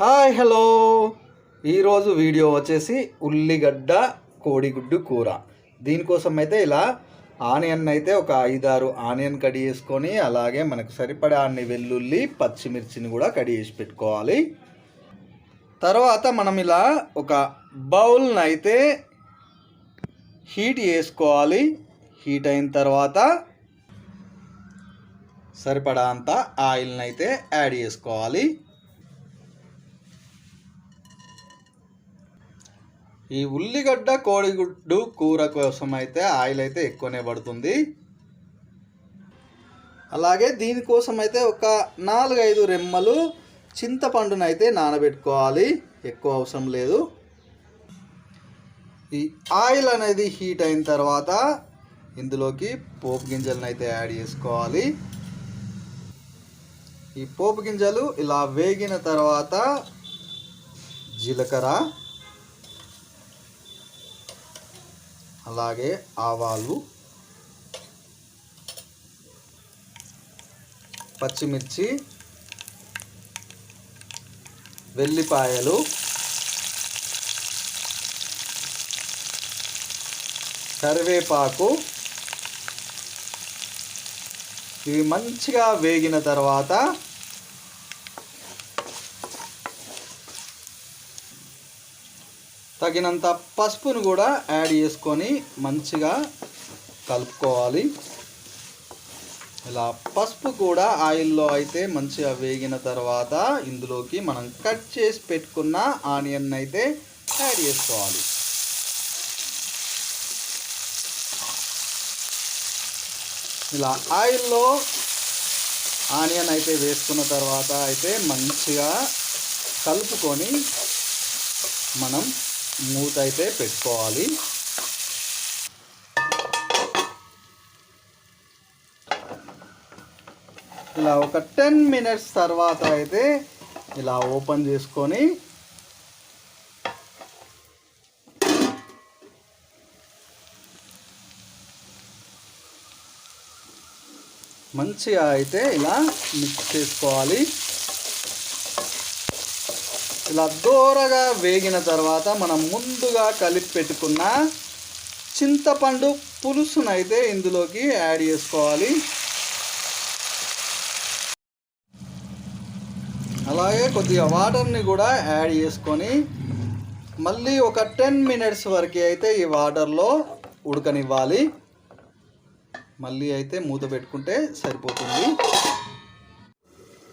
Hi hello. ఈరోజు video వచ్చేసి ఉల్లిగడ్డ కోడిగుడ్డు కూర. దీనికోసం అయితే ఇలా ఆనియన్ అయితే ఒక ఐదారు ఆనియన్ కడి చేసుకొని అలాగే మనకు సరిపడా అన్ని వెల్లుల్లి పచ్చిమిర్చిని కూడా కడి చేసి పెట్టుకోవాలి. తర్వాత మనం ఇలా ఒక బౌల్ని అయితే హీట్ చేసుకోవాలి. హీట్ అయిన తర్వాత సరిపడా అంత ఆయిల్ని అయితే యాడ్ చేసుకోవాలి. ఈ ఉల్లిగడ్డ కోడిగుడ్డు కూర కోసం అయితే ఆయిల్ అయితే ఎక్కువనే పడుతుంది. అలాగే దీనికోసం అయితే ఒక నాలుగైదు రెమ్మలు చింతపండును అయితే నానబెట్టుకోవాలి. ఎక్కువ అవసరం లేదు. ఈ ఆయిల్ అనేది హీట్ అయిన తర్వాత ఇందులోకి పోపు గింజలను అయితే యాడ్ చేసుకోవాలి. ఈ పోపు గింజలు ఇలా వేగిన తర్వాత జీలకర్ర అలాగే ఆవాలు పచ్చిమిర్చి వెల్లిపాయలు కరివేపాకు. ఇవి మంచిగా వేగిన తర్వాత తగినంత పసుపును కూడా యాడ్ చేసుకొని మంచిగా కలుపుకోవాలి. ఇలా పసుపు కూడా ఆయిల్లో అయితే మంచిగా వేగిన తర్వాత ఇందులోకి మనం కట్ చేసి పెట్టుకున్న ఆనియన్ అయితే యాడ్ చేసుకోవాలి. ఇలా ఆయిల్లో ఆనియన్ అయితే వేసుకున్న తర్వాత అయితే మంచిగా కలుపుకొని మనం మూత అయితే పెట్టుకోవాలి. ఇలా ఒక టెన్ మినిట్స్ తర్వాత అయితే ఇలా ఓపెన్ చేసుకొని మంచిగా అయితే ఇలా మిక్స్ చేసుకోవాలి. ఇలా దూరగా వేగిన తర్వాత మనం ముందుగా కలిపి పెట్టుకున్న చింతపండు పులుసునైతే ఇందులోకి యాడ్ చేసుకోవాలి. అలాగే కొద్దిగా వాటర్ని కూడా యాడ్ చేసుకొని మళ్ళీ ఒక టెన్ మినిట్స్ వరకు అయితే ఈ వాటర్లో ఉడకనివ్వాలి. మళ్ళీ అయితే మూత పెట్టుకుంటే సరిపోతుంది.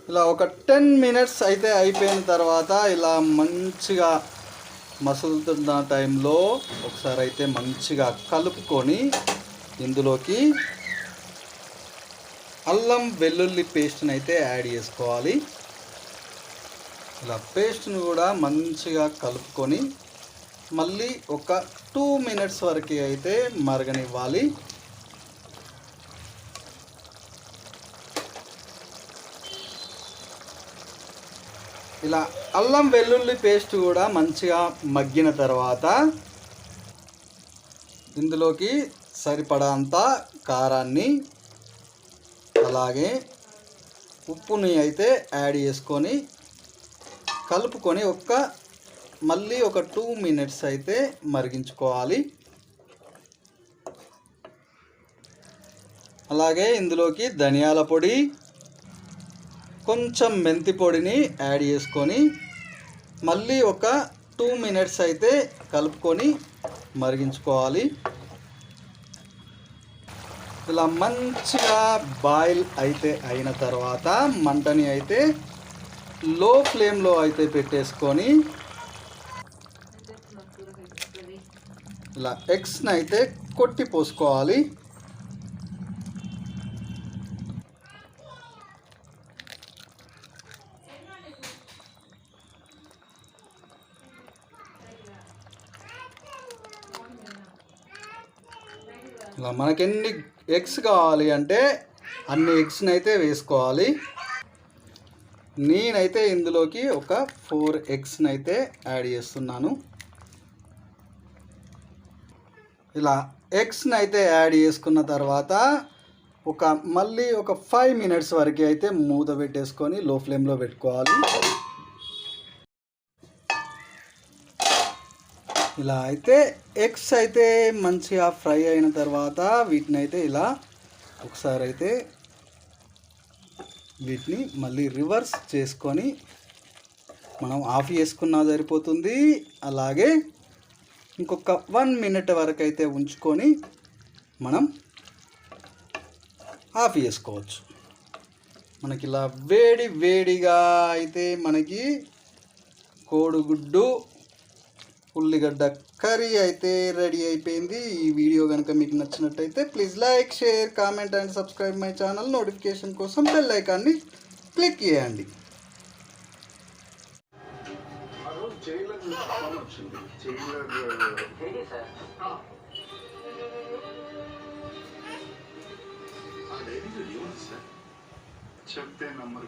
ఇలా ఒక టెన్ మినిట్స్ అయితే అయిపోయిన తర్వాత ఇలా మంచిగా మసులుతున్న టైంలో ఒకసారి అయితే మంచిగా కలుపుకొని ఇందులోకి అల్లం వెల్లుల్లి పేస్ట్ని అయితే యాడ్ చేసుకోవాలి. ఇలా పేస్ట్ని కూడా మంచిగా కలుపుకొని మళ్ళీ ఒక టూ మినిట్స్ వరకు అయితే మరగనివ్వాలి. ఇలా అల్లం వెల్లుల్లి పేస్ట్ కూడా మంచిగా మగ్గిన తర్వాత ఇందులోకి సరిపడంత కారాన్ని అలాగే ఉప్పుని అయితే యాడ్ చేసుకొని కలుపుకొని ఒక్క మళ్ళీ ఒక టూ మినిట్స్ అయితే మరిగించుకోవాలి. అలాగే ఇందులోకి ధనియాల పొడి కొంచెం మెంతి పొడిని యాడ్ చేసుకొని మళ్ళీ ఒక టూ మినిట్స్ అయితే కలుపుకొని మరిగించుకోవాలి. ఇలా మంచిగా బాయిల్ అయితే అయిన తర్వాత మంటని అయితే లో ఫ్లేమ్లో అయితే పెట్టేసుకొని ఇలా ఎగ్స్ని అయితే కొట్టి పోసుకోవాలి. ఇలా మనకెన్ని ఎన్ని ఎగ్స్ కావాలి అంటే అన్ని ఎగ్స్ని అయితే వేసుకోవాలి. నేనైతే ఇందులోకి ఒక ఫోర్ ఎగ్స్ని అయితే యాడ్ చేస్తున్నాను. ఇలా ఎగ్స్ని అయితే యాడ్ చేసుకున్న తర్వాత ఒక మళ్ళీ ఒక ఫైవ్ మినిట్స్ వరకు అయితే మూత పెట్టేసుకొని లో ఫ్లేమ్లో పెట్టుకోవాలి. ఇలా అయితే ఎగ్స్ అయితే మంచిగా ఫ్రై అయిన తర్వాత వీటిని అయితే ఇలా ఒకసారి అయితే వీటిని మళ్ళీ రివర్స్ చేసుకొని మనం ఆఫ్ చేసుకున్నా సరిపోతుంది. అలాగే ఇంకొక వన్ మినిట్ వరకు అయితే ఉంచుకొని మనం ఆఫ్ చేసుకోవచ్చు. మనకి ఇలా వేడి వేడిగా అయితే మనకి కోడిగుడ్డు ఉల్లిగడ్డ కర్రీ అయితే రెడీ అయిపోయింది. ఈ వీడియో కనుక మీకు నచ్చినట్టయితే please like share comment and subscribe my channel notification కోసం బెల్ ఐకాన్ని క్లిక్ చేయండి. చెప్తే నమ్మరు